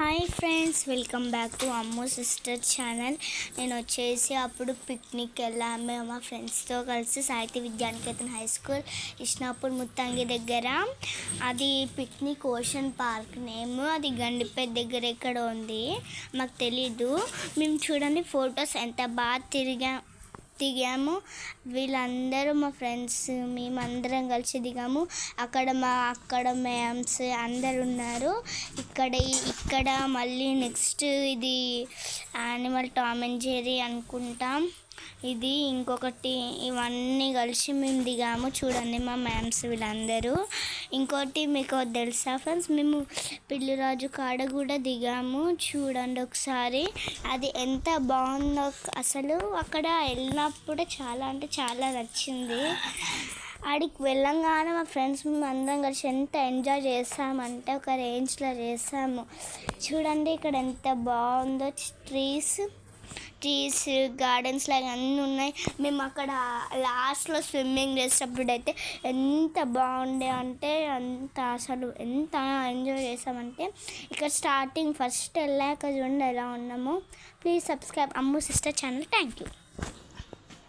Hi friends welcome back to Ammu sister channel నేను వచ్చేసి అప్పుడు పిక్నిక్ వెళ్ళాము. మేము మా ఫ్రెండ్స్తో కలిసి సాహిత్య విద్యానికేతన్ హై స్కూల్ ఇచ్చినప్పుడు ముత్తంగి దగ్గర. అది పిక్నిక్ ఓషన్ పార్క్ నేమ్ అది గండిపేట దగ్గర ఎక్కడ ఉంది. మాకు తెలీదు. మేము చూడండి ఫొటోస్ ఎంత బాగా తిరిగా. దిగాము. వీళ్ళందరూ మా ఫ్రెండ్స్ మేమందరం కలిసి దిగాము. అక్కడ మా అక్కడ మ్యామ్స్ అందరు ఉన్నారు. ఇక్కడ ఇక్కడ మళ్ళీ నెక్స్ట్ ఇది యానిమల్ టామ్ అండ్ జెరీ అనుకుంటాం. ఇది ఇంకొకటి ఇవన్నీ కలిసి మేము దిగాము. చూడండి మా మ్యామ్స్ వీళ్ళందరూ. ఇంకోటి మీకు తెలుసా ఫ్రెండ్స్ మేము పిల్లిరాజు కాడ కూడా దిగాము చూడండి ఒకసారి. అది ఎంత బాగుందో అసలు అక్కడ వెళ్ళినప్పుడు చాలా అంటే చాలా నచ్చింది. ఆడికి వెళ్ళంగానే మా ఫ్రెండ్స్ మేము అందరం కలిసి ఎంత ఎంజాయ్ చేసామంటే ఒక రేంజ్లో చేసాము. చూడండి ఇక్కడ ఎంత బాగుందో ట్రీస్. ట్రీస్ గార్డెన్స్ లాగా అన్నీ ఉన్నాయి. మేము అక్కడ లాస్ట్లో స్విమ్మింగ్ చేసేటప్పుడు అయితే ఎంత బాగుండే అంటే అంత అసలు ఎంత ఎంజాయ్ చేసామంటే ఇక్కడ స్టార్టింగ్ ఫస్ట్ వెళ్ళాక చూడండి ఎలా ఉన్నాము. Please subscribe Ammu sister channel thank you